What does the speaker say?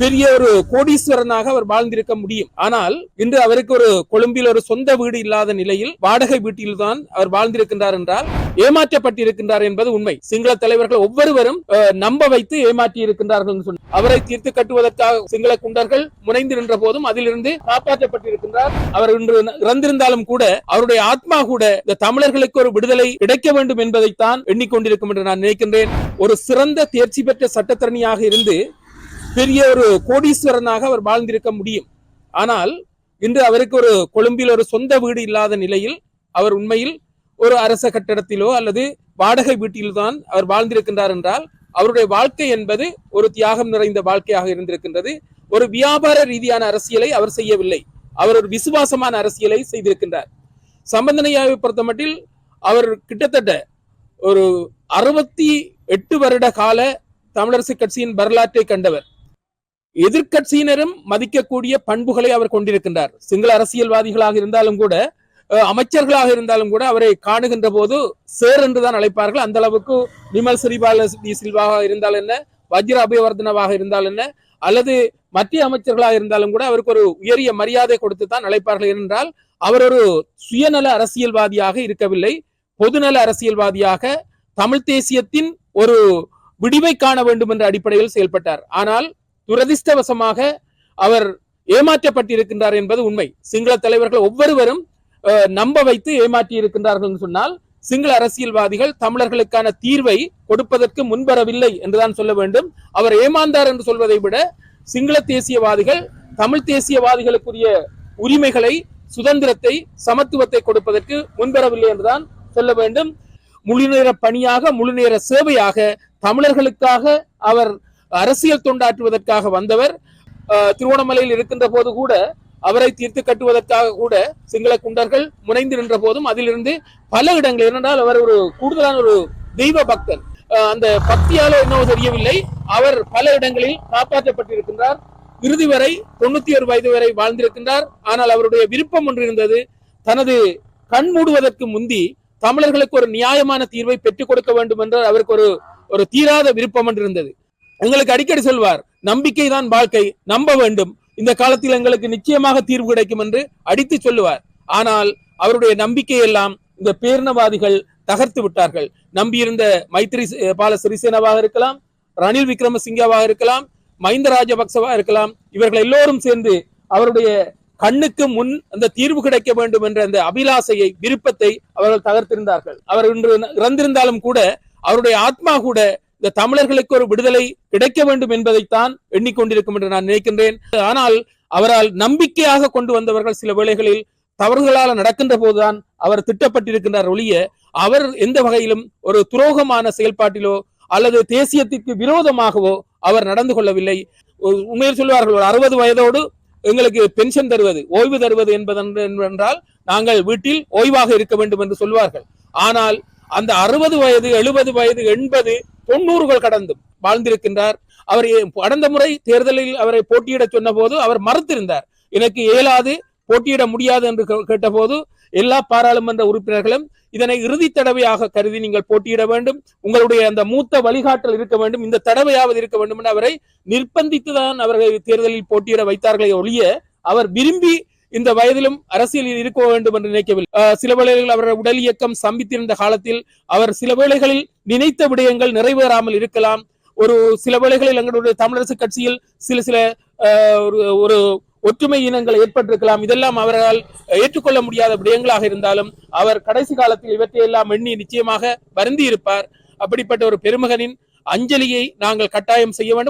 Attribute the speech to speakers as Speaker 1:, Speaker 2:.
Speaker 1: பெரிய ஒரு கோடீஸ்வரனாக அவர் வாழ்ந்திருக்க முடியும். ஆனால் இன்று அவருக்கு ஒரு கொழும்பில் ஒரு சொந்த வீடு இல்லாத நிலையில் வாடகை வீட்டில்தான் அவர் வாழ்ந்திருக்கின்றார் என்றால் ஏமாற்றப்பட்டிருக்கின்றார் என்பது உண்மை. சிங்கள தலைவர்கள் ஒவ்வொருவரும் நம்ப வைத்து ஏமாற்றி இருக்கின்றார்கள் என்று அவரை தீர்த்து கட்டுவதற்காக சிங்கள குண்டர்கள் முனைந்து நின்ற போதும் அதிலிருந்து காப்பாற்றப்பட்டிருக்கின்றார். அவர் இன்று இறந்திருந்தாலும் கூட அவருடைய ஆத்மா கூட இந்த தமிழர்களுக்கு ஒரு விடுதலை கிடைக்க வேண்டும் என்பதைத்தான் எண்ணிக்கொண்டிருக்கும் என்று நான் நினைக்கின்றேன். ஒரு சிறந்த தேர்ச்சி பெற்ற சட்டத்தரணியாக இருந்து பெரிய ஒரு கோடீஸ்வரனாக அவர் வாழ்ந்திருக்க முடியும். ஆனால் இன்று அவருக்கு ஒரு கொழும்பில் ஒரு சொந்த வீடு இல்லாத நிலையில் அவர் உண்மையில் ஒரு அரச கட்டடத்திலோ அல்லது வாடகை வீட்டில்தான் அவர் வாழ்ந்திருக்கின்றார் என்றால் அவருடைய வாழ்க்கை என்பது ஒரு தியாகம் நிறைந்த வாழ்க்கையாக இருந்திருக்கின்றது. ஒரு வியாபார ரீதியான அரசியலை அவர் செய்யவில்லை. அவர் ஒரு விசுவாசமான அரசியலை செய்திருக்கின்றார். சம்பந்தனையாவை பொறுத்தமட்டில் அவர் கிட்டத்தட்ட ஒரு அறுபத்தி எட்டு வருட கால தமிழரசு கட்சியின் வரலாற்றை கண்டவர். எதிர்க்கட்சியினரும் மதிக்கக்கூடிய பண்புகளை அவர் கொண்டிருக்கின்றார். சிங்கள அரசியல்வாதிகளாக இருந்தாலும் கூட அமைச்சர்களாக இருந்தாலும் கூட அவரை காணுகின்ற போது சேர் என்றுதான் அழைப்பார்கள். அந்த அளவுக்கு நிமல் சிறிபால சில்வாக இருந்தால் என்ன? வஜ்ர அபயவர்தனவாக இருந்தால் என்ன? அல்லது மத்திய அமைச்சர்களாக இருந்தாலும் கூட அவருக்கு ஒரு உயரிய மரியாதை கொடுத்து தான் அழைப்பார்கள் என்றால் அவர் ஒரு சுயநல அரசியல்வாதியாக இருக்கவில்லை. பொதுநல அரசியல்வாதியாக தமிழ் தேசியத்தின் ஒரு விடிவை காண வேண்டும் என்ற அடிப்படையில் செயல்பட்டார். ஆனால் துரதிர்ஷ்டவசமாக அவர் ஏமாற்றப்பட்டிருக்கின்றார் என்பது உண்மை. சிங்கள தலைவர்கள் ஒவ்வொருவரும் நம்ப வைத்து ஏமாற்றி இருக்கின்றார்கள் என்று சொன்னால் சிங்கள அரசியல்வாதிகள் தமிழர்களுக்கான தீர்வை கொடுப்பதற்கு முன்வரவில்லை என்றுதான் சொல்ல வேண்டும். அவர் ஏமாந்தார் என்று சொல்வதை விட சிங்கள தேசியவாதிகள் தமிழ் தேசியவாதிகளுக்குரிய உரிமைகளை சுதந்திரத்தை சமத்துவத்தை கொடுப்பதற்கு முன்வரவில்லை என்றுதான் சொல்ல வேண்டும். முழுநேர பணியாக முழுநேர சேவையாக தமிழர்களுக்காக அவர் அரசியல் தொண்டாற்றுவதற்காக வந்தவர் அஹ், திருவோணமலையில் இருக்கின்ற போது கூட அவரை தீர்த்து கட்டுவதற்காக கூட சிங்கள குண்டர்கள் முனைந்து நின்ற போதும் அதிலிருந்து பல இடங்கள். இருந்தால் அவர் ஒரு கூடுதலான ஒரு தெய்வ பக்தன் அந்த பக்தியாலோ என்னவோ தெரியவில்லை. அவர் பல இடங்களில் காப்பாற்றப்பட்டிருக்கின்றார். இறுதி வரை தொண்ணூத்தி ஒரு வயது வரை வாழ்ந்திருக்கின்றார். ஆனால் அவருடைய விருப்பம் ஒன்று இருந்தது தனது கண் மூடுவதற்கு முந்தி தமிழர்களுக்கு ஒரு நியாயமான தீர்வை பெற்றுக் கொடுக்க வேண்டும் என்றால் அவருக்கு ஒரு ஒரு தீராத விருப்பம் ஒன்று இருந்தது. எங்களுக்கு அடிக்கடி சொல்வார் நம்பிக்கை தான் வாழ்க்கை நம்ப வேண்டும். இந்த காலத்தில் எங்களுக்கு நிச்சயமாக தீர்வு கிடைக்கும் என்று அடித்து சொல்லுவார். ஆனால் அவருடைய நம்பிக்கை எல்லாம் இந்த பேரினவாதிகள் தகர்த்து விட்டார்கள். நம்பியிருந்த மைத்ரி பால சிறிசேனவாக இருக்கலாம் ரணில் விக்ரமசிங்கவாக இருக்கலாம் மஹிந்த ராஜபக்சவா இருக்கலாம் இவர்கள் எல்லோரும் சேர்ந்து அவருடைய கண்ணுக்கு முன் அந்த தீர்வு கிடைக்க வேண்டும் என்ற அந்த அபிலாசையை விருப்பத்தை அவர்கள் தகர்த்திருந்தார்கள். அவர் இன்று இறந்திருந்தாலும் கூட அவருடைய ஆத்மா கூட இந்த தமிழர்களுக்கு ஒரு விடுதலை கிடைக்க வேண்டும் என்பதைத்தான் எண்ணிக்கொண்டிருக்கும் என்று நான் நினைக்கின்றேன். ஆனால் அவரால் நம்பிக்கையாக கொண்டு வந்தவர்கள் சில வேளைகளில் தவறுகளால் நடக்கின்ற போதுதான் அவர் திட்டப்பட்டிருக்கின்றார் ஒழிய அவர் எந்த வகையிலும் ஒரு துரோகமான செயல்பாட்டிலோ அல்லது தேசியத்திற்கு விரோதமாகவோ அவர் நடந்து கொள்ளவில்லை. உண்மையில் சொல்வார்கள் ஒரு அறுபது வயதோடு எங்களுக்கு பென்ஷன் தருவது ஓய்வு தருவது என்பதென்றால் நாங்கள் வீட்டில் ஓய்வாக இருக்க வேண்டும் என்று சொல்வார்கள். ஆனால் அந்த அறுபது வயது எழுபது வயது எண்பது தொண்ணூறுகள் கடந்தும் வாழ்ந்திருக்கின்றார். அவர் கடந்த முறை தேர்தலில் அவரை போட்டியிட சொன்ன போது அவர் மறுத்திருந்தார். எனக்கு இயலாது போட்டியிட முடியாது என்று கேட்டபோது எல்லா பாராளுமன்ற உறுப்பினர்களும் இதனை இறுதி தடவையாக கருதி நீங்கள் போட்டியிட வேண்டும் உங்களுடைய அந்த மூத்த வழிகாட்டல் இருக்க வேண்டும் இந்த தடவையாவது இருக்க வேண்டும் என்று அவரை நிர்பந்தித்துதான் அவர்களை தேர்தலில் போட்டியிட வைத்தார்களே ஒழிய அவர் விரும்பி இந்த வயதிலும் அரசியலில் இருக்க வேண்டும் என்று நினைக்கவில்லை. சில வேளைகளில் அவருடைய உடல் இயக்கம் சம்பித்திருந்த காலத்தில் அவர் சில வேளைகளில் நினைத்த விடயங்கள் நிறைவேறாமல் இருக்கலாம். ஒரு சில வேளைகளில் எங்களுடைய தமிழரசு கட்சியில் சில சில ஒரு- ஒரு ஒற்றுமை இனங்கள் ஏற்பட்டிருக்கலாம். இதெல்லாம் அவரால் ஏற்றுக்கொள்ள முடியாத விடயங்களாக இருந்தாலும் அவர் கடைசி காலத்தில் இவற்றையெல்லாம் எண்ணி நிச்சயமாக வருந்தி இருப்பார் அப்படிப்பட்ட ஒரு பெருமகனின் அஞ்சலியை நாங்கள் கட்டாயம் செய்ய வேண்டும்.